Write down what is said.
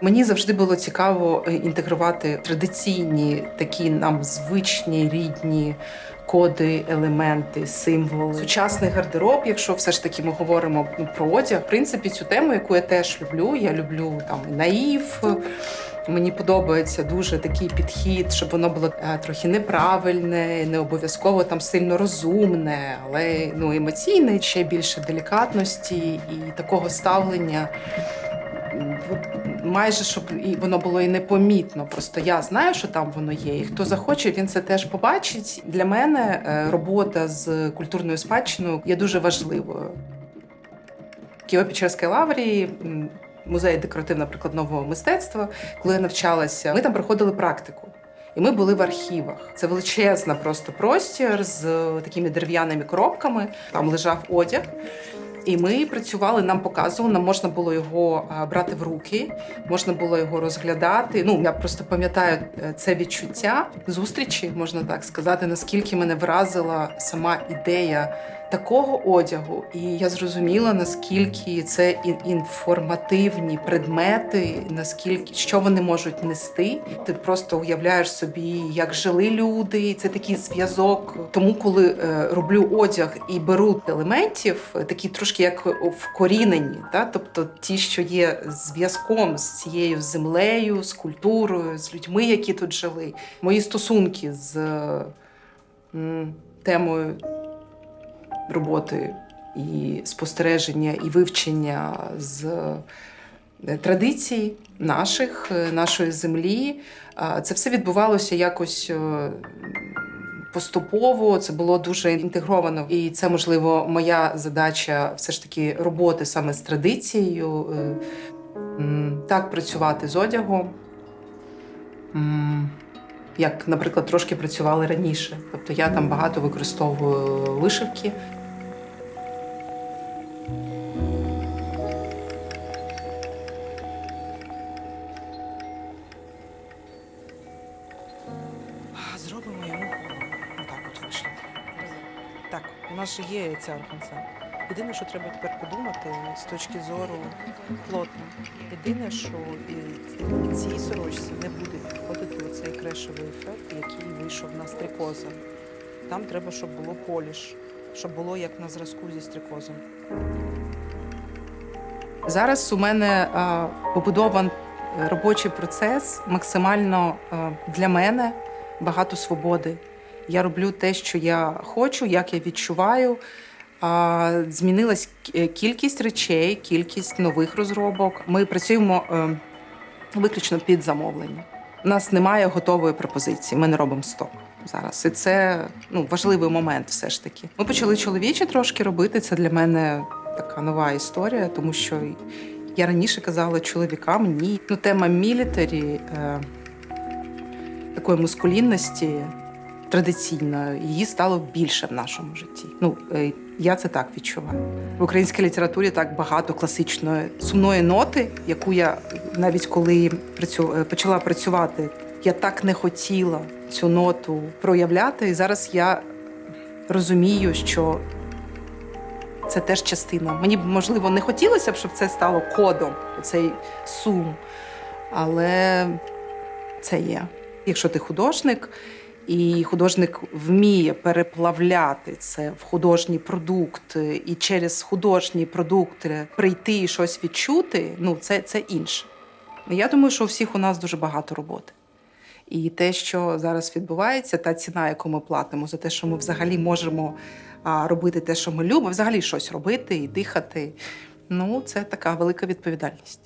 Мені завжди було цікаво е, інтегрувати традиційні такі нам звичні рідні коди, елементи, символи. Сучасний гардероб, якщо все ж таки ми говоримо ну, про одяг, в принципі, цю тему, яку я теж люблю. Я люблю там наїв. Мені подобається дуже такий підхід, щоб воно було е, трохи неправильне, не обов'язково там сильно розумне, але ну емоційне, ще більше делікатності і такого ставлення. Майже щоб і воно було і непомітно. Просто я знаю, що там воно є. І хто захоче, він це теж побачить. Для мене е, робота з культурною спадщиною є дуже важливою. В Києво-Печерській лаврі музей декоративно-прикладного мистецтва, коли я навчалася, ми там проходили практику. І ми були в архівах. Це величезна просто простір з такими дерев'яними коробками. Там лежав одяг. І ми працювали, нам показували, нам можна було його брати в руки, можна було його розглядати. Ну я просто пам'ятаю е, це відчуття зустрічі, можна так сказати, наскільки мене вразила сама ідея такого одягу. І я зрозуміла, наскільки це інформативні предмети, наскільки що вони можуть нести. Ти просто уявляєш собі, як жили люди. і Це такий зв'язок. Тому, коли е, роблю одяг і беру елементів, е, такі трошки як вкорінені, та тобто ті, що є зв'язком з цією землею, з культурою, з людьми, які тут жили. Мої стосунки з темою роботи і спостереження, і вивчення з е, традицій наших, е, нашої землі. Це все відбувалося якось. е, Поступово це було дуже інтегровано, і це можливо моя задача все ж таки роботи саме з традицією, так працювати з одягом, як, наприклад, трошки працювали раніше. Тобто я там багато використовую вишивки. Зробимо йому голову. Отак от вийшло. Так, у нас же є ця організація. Єдине, що треба тепер подумати з точки зору плотно. Єдине, що і цій сорочці не буде підходити оцей крешовий ефект, який вийшов на стрикоза. Там треба, щоб було поліш, щоб було як на зразку зі стрикозом. Зараз у мене а, побудований робочий процес максимально а, для мене багато свободи. Я роблю те, що я хочу, як я відчуваю. Змінилась кількість речей, кількість нових розробок. Ми працюємо е, виключно під замовлення. У нас немає готової пропозиції. Ми не робимо сток зараз. І це ну, важливий момент, все ж таки. Ми почали чоловіче трошки робити. Це для мене така нова історія, тому що я раніше казала чоловікам ні. Ну, тема мілітарі, е, такої мускулінності традиційної, її стало більше в нашому житті. Ну, е, я це так відчуваю. В українській літературі так багато класичної сумної ноти, яку я навіть коли працю... е, почала працювати, я так не хотіла цю ноту проявляти. І зараз я розумію, що це теж частина. Мені б можливо не хотілося б, щоб це стало кодом, цей сум. Але це є. Якщо ти художник, і художник вміє переплавляти це в художній продукт, і через художній продукт прийти і щось відчути, ну це, це інше. Я думаю, що у всіх у нас дуже багато роботи. І те, що зараз відбувається, та ціна, яку ми платимо за те, що ми взагалі можемо робити те, що ми любимо, взагалі щось робити і дихати. Ну, це така велика відповідальність.